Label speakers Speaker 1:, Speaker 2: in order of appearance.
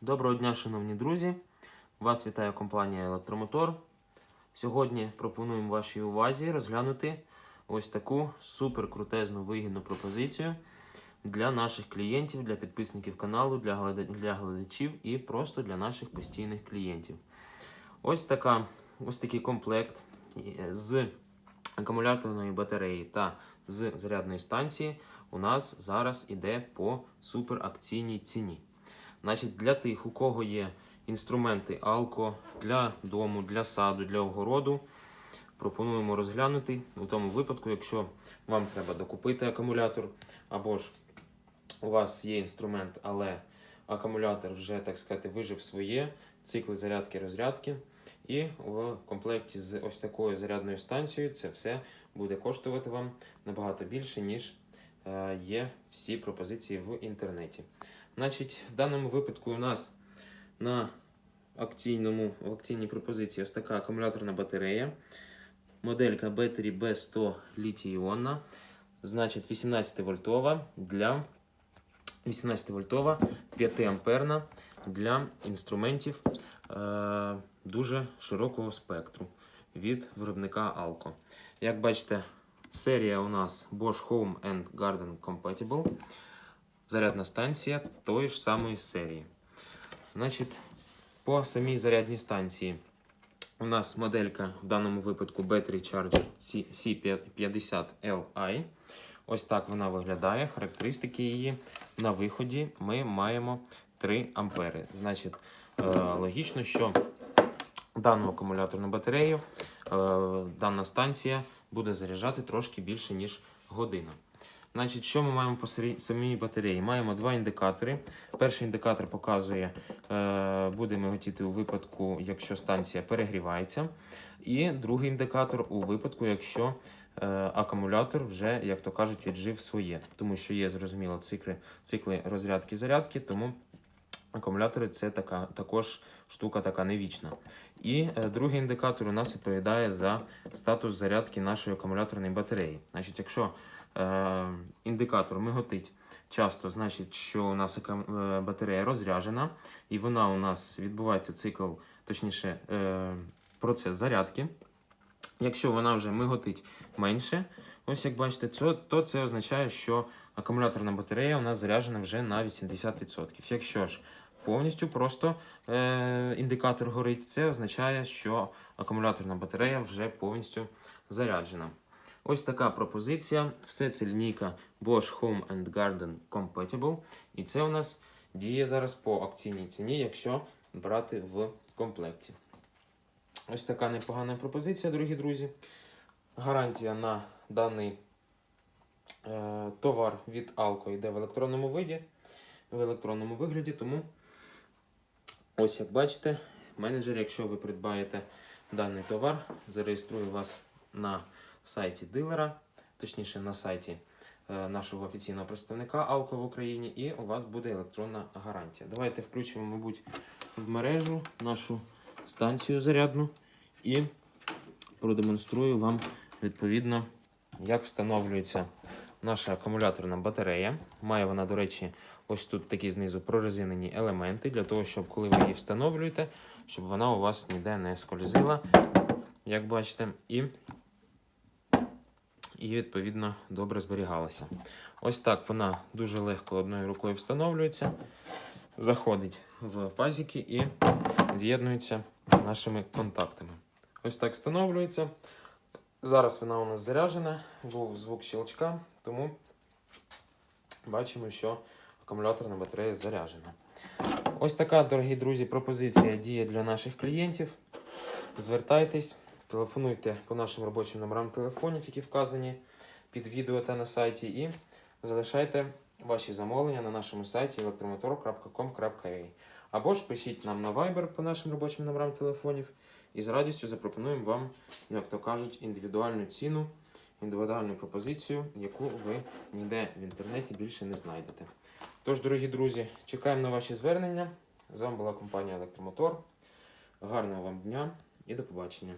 Speaker 1: Доброго дня, шановні друзі! Вас вітає компанія Електромотор. Сьогодні пропонуємо вашій увазі розглянути ось таку суперкрутезну вигідну пропозицію для наших клієнтів, для підписників каналу, для глядачів і просто для наших постійних клієнтів. Ось, така, ось такий комплект е, з акумуляторної батареї та з зарядної станції у нас зараз іде по суперакційній ціні. Значить, для тих, у кого є інструменти Алко для дому, для саду, для огороду, пропонуємо розглянути у тому випадку, якщо вам треба докупити акумулятор, або ж у вас є інструмент, але акумулятор вже, так сказати, вижив своє, цикли зарядки розрядки. І в комплекті з ось такою зарядною станцією це все буде коштувати вам набагато більше, ніж є всі пропозиції в інтернеті. Значить, в даному випадку у нас на акційному, в акційній пропозиції ось така акумуляторна батарея. Моделька Battery B100 літій-іонна. Значить, 18 вольтова для 18 вольтова 5 амперна для інструментів е, дуже широкого спектру від виробника Alco. Як бачите, серія у нас Bosch Home and Garden Compatible. Зарядна станція тої ж самої серії. Значить, по самій зарядній станції у нас моделька в даному випадку Battery Charger C50Li. Ось так вона виглядає. Характеристики її на виході ми маємо 3 ампери. Значить, е, логічно, що дану акумуляторну батарею е, дана станція буде заряджати трошки більше, ніж година. Значить, що ми маємо по самій батареї? Маємо два індикатори. Перший індикатор показує, е, буде миготіти у випадку, якщо станція перегрівається. І другий індикатор у випадку, якщо е, акумулятор вже, як то кажуть, віджив своє. Тому що є, зрозуміло, цикли, цикли розрядки-зарядки, тому акумулятори це така, також штука така невічна. І е, другий індикатор у нас відповідає за статус зарядки нашої акумуляторної батареї. Значить, якщо е, індикатор миготить часто, значить, що у нас е, батарея розряджена, і вона у нас відбувається цикл, точніше, е, процес зарядки. Якщо вона вже миготить менше, ось як бачите, то, то це означає, що акумуляторна батарея у нас заряджена вже на 80%. Якщо ж повністю просто е, індикатор горить, це означає, що акумуляторна батарея вже повністю заряджена. Ось така пропозиція. Все це лінійка Bosch Home and Garden Compatible. І це у нас діє зараз по акційній ціні, якщо брати в комплекті. Ось така непогана пропозиція, дорогі друзі. Гарантія на даний е, товар від Alco йде в електронному виді, в електронному вигляді, тому ось як бачите, менеджер, якщо ви придбаєте даний товар, зареєструє вас на сайті дилера, точніше на сайті е, нашого офіційного представника Alco в Україні, і у вас буде електронна гарантія. Давайте включимо, мабуть, в мережу нашу станцію зарядну і продемонструю вам відповідно, як встановлюється наша акумуляторна батарея. Має вона, до речі, ось тут такі знизу прорезинені елементи, для того, щоб коли ви її встановлюєте, щоб вона у вас ніде не скользила, як бачите, і, і відповідно добре зберігалася. Ось так вона дуже легко одною рукою встановлюється, заходить в пазики і з'єднується нашими контактами. Ось так встановлюється. Зараз вона у нас заряджена, був звук щелчка, тому бачимо, що акумуляторна батарея заряджена. Ось така, дорогі друзі, пропозиція діє для наших клієнтів. Звертайтесь, телефонуйте по нашим робочим номерам телефонів, які вказані під відео та на сайті, і залишайте ваші замовлення на нашому сайті elektromotor.com.ua або ж пишіть нам на Viber по нашим робочим номерам телефонів і з радістю запропонуємо вам, як то кажуть, індивідуальну ціну, індивідуальну пропозицію, яку ви ніде в інтернеті більше не знайдете. Тож, дорогі друзі, чекаємо на ваші звернення. З вами була компанія Електромотор. Гарного вам дня і до побачення!